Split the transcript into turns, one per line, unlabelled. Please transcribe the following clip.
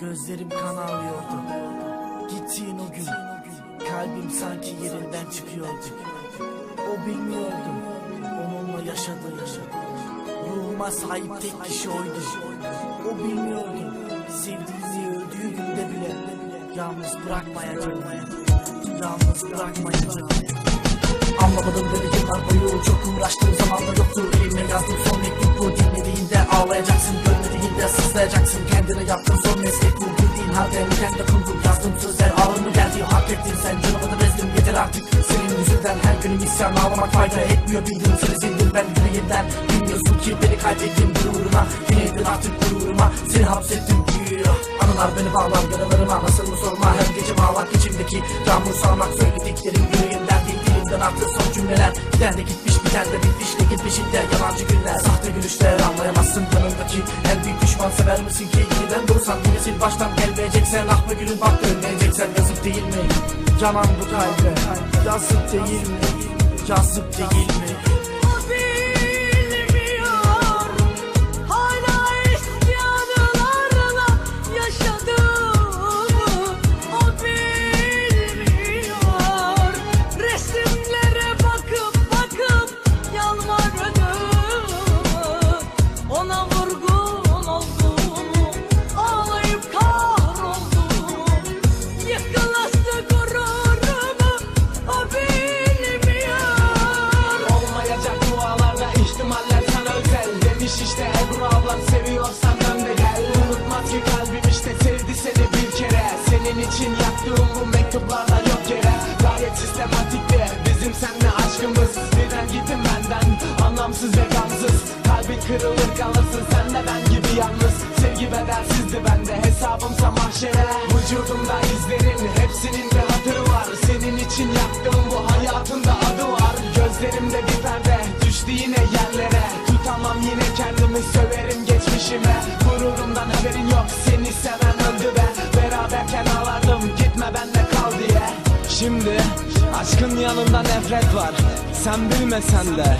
Gözlerim kan ağlıyordu Gittiğin o gün Kalbim sanki yerinden çıkıyordu. O bilmiyordu Onunla yaşadı Ruhuma sahip tek kişi oydu. O bilmiyordu Sevdiğini öldüğü günde bile Yalnız bırakmayacak Yalnız bırakmayacak Anlamadım yıllar boyu Çok uğraştığım zaman da yoktu. Elimle yazdım son mektup bu Dinlediğinde ağlayacaksın Görmediğinde sızlayacaksın. Kendine yaptığın son meslek mi kendi kurdum Yazdığım sözler ağır mı geldi. Hak ettin sen canımı da bezdim. Yeter artık senin yüzünden Her günüm isyan ağlamak fayda etmiyor. Bildim seni sildim ben yüreğinden Bilmiyorsun ki beni kaybettim gururuna. Yenildin artık gururuma. Seni hapsettim Anılar beni bağlar yaralarıma. Nasıl mı sorma? Her gece ağlar içimdeki. Yağmur salmak söylediklerim yüreğimden değil dilimden artık son cümleler. Giden de gitmiş biten de ne gitmişinde Yalancı günler sahte gülüşler anlayamazsın yanındaki En büyük düşman sever misin ki yeniden Yine sil baştan gelmeyeceksen ah be gülüm bak dönmeyeceksen Yazık değil mi? Canan bu kalbe Yazık değil mi? Yazık değil mi?
O bilmiyor
Ablan seviyorsan dön de gel. Unutmaz ki kalbim işte sevdi seni bir kere. Senin için yaktığım bu mektuplarda yok yere. Gayet sistematikti bizim seninle aşkımız. Birden gittin benden anlamsız ve gamsız. Kalbin kırılır kalırsın sen de ben gibi yalnız. Sevgi bedelsizdi bende hesabımsa mahşere. Vücudumda izlerin hepsinin de hatırı var. Senin için yaktığım bu hayatında adı var. Gözlerimde bir perde düştü yine yerlere. Tutamam yine kendimi söverim gitme benle kal diye. Şimdi aşkın yanında nefret var. Sen bilmesen de